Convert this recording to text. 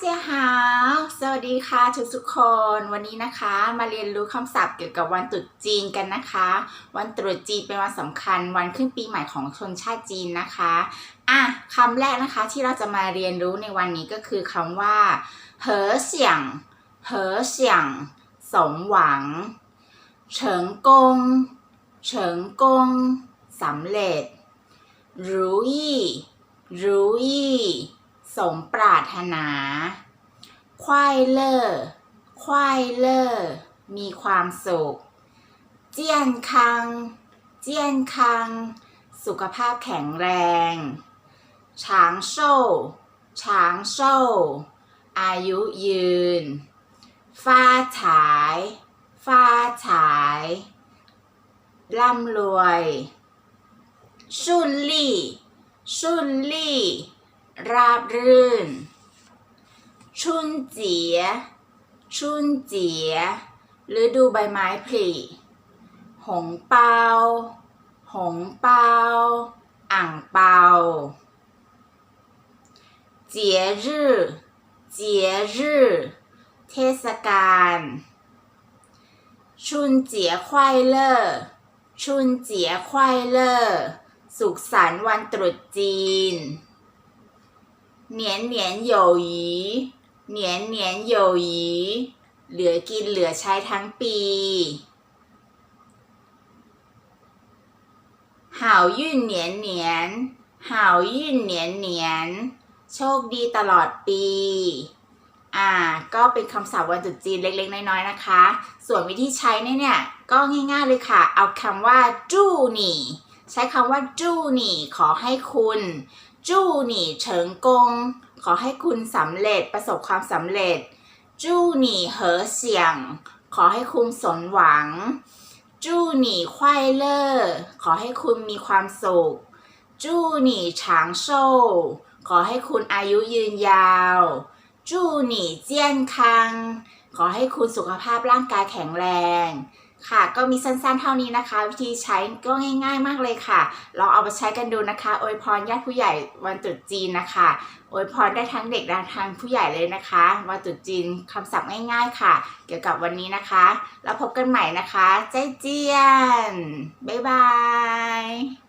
เจ้าฮาสวัสดีค่ะทุกทุกคน วันนี้นะคะมาเรียนรู้คำศัพท์เกี่ยวกับวันตรุษจีนกันนะคะ วันตรุษจีนเป็นวันสำคัญวันขึ้นปีใหม่ของชนชาติจีนนะคะอะคำแรกนะคะที่เราจะมาเรียนรู้ในวันนี้ก็คือคำว่าเหอเสียงเหอเสียงสมหวังเฉิงกงเฉิงกงสำเร็จรู้ยี่รู้ยี่ สมปรารถนาควายเลอควายเล่อมีความสุข เจียนคัง เจียนคัง สุขภาพแข็งแรงช้างโซ่ช้างโซ่อายุยืน ฟ้าฉาย ฟ้าฉาย ร่ำรวย ชุนลี่ ชุนลี่ ราบรื่น ชุนเจีย ชุนเจียฤดูใบไม้ผลิหงเปา หงเปา อ่างเปา เจียรื่อเจียรื่อเทศกาล ชุนเจียควายเล่อ ชุนเจียควายเล่อ สุขสันต์วันตรุษจีน เหนียนเหนียนโหยวหยีเหลือกินเหลือใช้ทั้งปีห่าวยื่นเหนียนเหนียนหาวยื่นเหนียนเหนียน โชคดีตลอดปี อ่า ก็เป็นคำศัพท์วันตรุษจีนเล็ก ๆ น้อย ๆ นะคะ ส่วนวิธีใช้เนี่ยเนี่ย ก็ง่าย ๆ เลยค่ะ เอาคำว่าจู้หนี่ ใช้คำว่าจู้หนี่ ขอให้คุณ จู้หนี่เฉิงกง ขอให้คุณสำเร็จประสบความสำเร็จ จู้หนี่เหอเสียง ขอให้คุณสมหวัง จู้หนี่ควายเล่อขอให้คุณมีความสุข จู้หนี่ฉางโซ่ขอให้คุณอายุยืนยาว จู้หนี่เจี้ยนคัง ขอให้คุณสุขภาพร่างกายแข็งแรง ค่ะ ก็มีสั้นๆเท่านี้นะคะ วิธีใช้ก็ง่ายๆมากเลยค่ะ ลองเอาไปใช้กันดูนะคะอวยพรญาติผู้ใหญ่วันตรุษจีนนะคะอวยพรได้ทั้งเด็กและทั้งผู้ใหญ่เลยนะคะวันตรุษจีนคำศัพท์ง่ายๆค่ะ เกี่ยวกับวันนี้นะคะ แล้วพบกันใหม่นะคะ ใจเจียน บ๊ายบาย